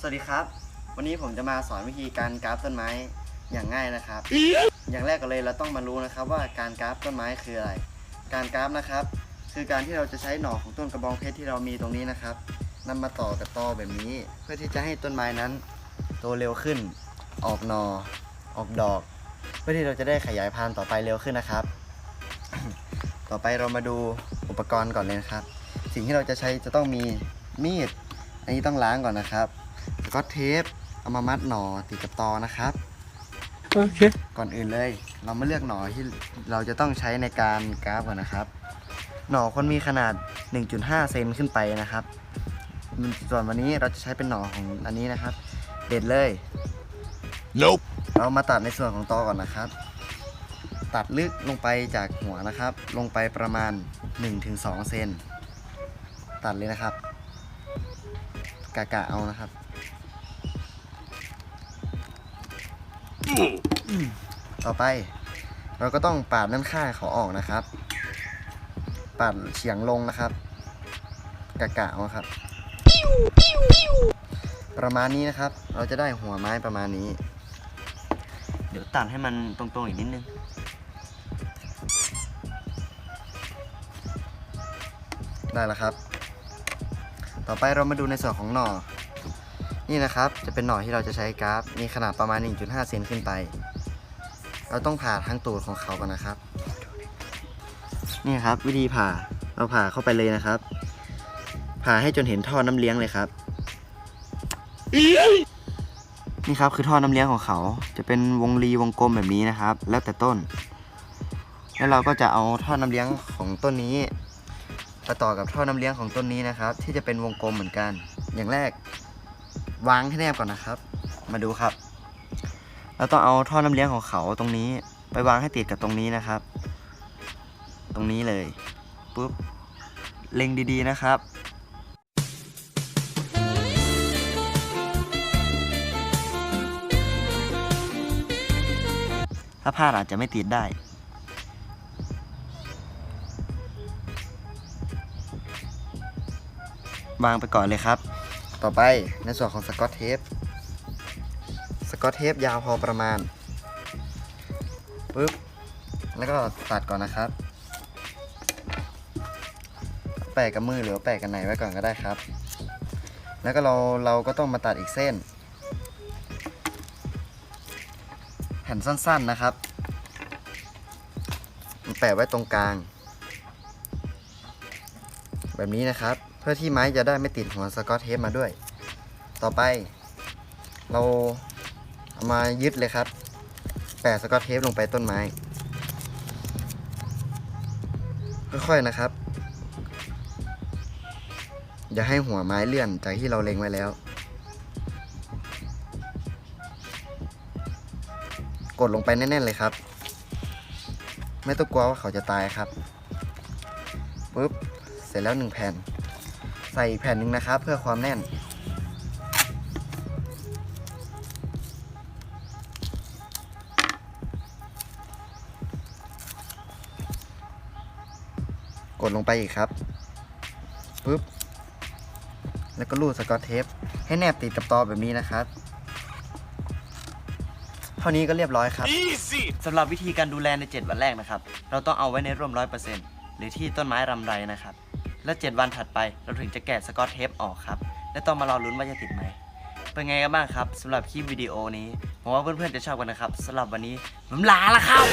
สวัสดีครับ วันนี้ผมจะมาสอนวิธีการกราฟต้นไม้อย่างง่ายนะครับ อย่างแรกก็เลยเราต้องมารู้นะครับว่าการกราฟต้นไม้คืออะไร การกราฟนะครับ คือการที่เราจะใช้หน่อของต้นกระบองเพชรที่เรามีตรงนี้นะครับนำมาต่อกับตอแบบนี้ เพื่อที่จะให้ต้นไม้นั้นโตเร็วขึ้น ออกหน่อออกดอก เพื่อที่เราจะได้ขยายพันธุ์ต่อไปเร็วขึ้นนะครับ ต่อไปเรามาดูอุปกรณ์ก่อนเลยนะครับ สิ่งที่เราจะใช้จะต้องมีมีด อันนี้ต้องล้างก่อนนะครับ แล้วก็เทปเอามามัดหน่อติดกับตอนะครับ โอเค ก่อนอื่นเลย เรามาเลือกหน่อที่เราจะต้องใช้ในการกราฟก่อนนะครับ หน่อคนมีขนาด 1.5 เซนขึ้นไปนะครับ ส่วนวันนี้เราจะใช้เป็นหน่อของอันนี้นะครับ เด็ดเลย nope เรามาตัดในส่วนของตอก่อนนะครับ ตัดลึกลงไปจากหัวนะครับ ลงไปประมาณ 1-2 เซนตัดเลยนะครับ กะกะเอานะครับ ต่อไป เราก็ต้องปาดด้านข้างเขาออกนะครับ ปาดเฉียงลงนะครับ กะกะเอาครับ ประมาณนี้นะครับ เราจะได้หัวไม้ประมาณนี้ เดี๋ยวตัดให้มันตรงๆอีกนิดนึงได้แล้วครับ ต่อไปเรามาดูในส่วนของหน่อ นี่นะครับจะเป็นหน่อที่เราจะใช้กราฟ มีขนาดประมาณ 1.5 เซนขึ้นไป เราต้องผ่าทั้งตูดของเขาก่อนนะครับ นี่ครับวิธีผ่าเราผ่าเข้าไปเลยนะครับ ผ่าให้จนเห็นท่อน้ำเลี้ยงเลยครับ นี่ครับคือท่อน้ำเลี้ยงของเขา จะเป็นวงรีวงกลมแบบนี้นะครับ แล้วแต่ต้น แล้วเราก็จะเอาท่อน้ำเลี้ยงของต้นนี้ไปต่อกับท่อน้ำเลี้ยงของต้นนี้นะครับ ที่จะเป็นวงกลมเหมือนกัน อย่างแรก วางให้แนบก่อนนะครับ มาดูครับ เราต้องเอาท่อน้ำเลี้ยงของเขาตรงนี้ไปวางให้ติดกับตรงนี้นะครับ ตรงนี้เลยปุ๊บเล็งดีๆนะครับถ้าพลาดอาจจะไม่ติดได้ วางไปก่อนเลยครับ ต่อไปในส่วนของสกอตเทปสกอตเทปยาวพอประมาณปึ๊บแล้วก็ตัดก่อนนะครับ แปะกับมือหรือแปะกับไหนไว้ก่อนก็ได้ครับ แล้วก็เราเราก็ต้องมาตัดอีกเส้น แผ่นสั้นๆนะครับ แปะไว้ตรงกลาง แบบนี้นะครับ พื่อที่ไม้จะได้ไม่ติดหัวสกอตเทปมาด้วย ต่อไป เราเอามายึดเลยครับ แปะสกอตเทปลงไปต้นไม้ ค่อยๆนะครับ อย่าให้หัวไม้เลื่อนจากที่เราเล็งไว้แล้ว กดลงไปแน่นๆเลยครับ ไม่ต้องกลัวว่าเขาจะตายครับปุ๊บ เสร็จแล้วหนึ่งแผ่น ใส่อีกแผ่นหนึ่งนะครับ เพื่อความแน่น กดลงไปอีกครับปุ๊บแล้วก็รูดสกอตเทป ให้แนบติดกับตอแบบนี้นะครับ เท่านี้ก็เรียบร้อยครับ easy สำหรับวิธีการดูแลใน 7 วันแรกนะครับ เราต้องเอาไว้ในร่มร้อยเปอร์เซ็นต์หรือที่ต้นไม้รำไรนะครับ และ 7 วันถัดไปเราถึงจะแกะสกอตเทปออกครับ และต้องมารอลุ้นว่าจะติดไหม เป็นไงกันบ้างครับสำหรับคลิปวิดีโอนี้ผมว่าเพื่อนๆจะชอบกันนะครับสำหรับวันนี้ผมลาละครับ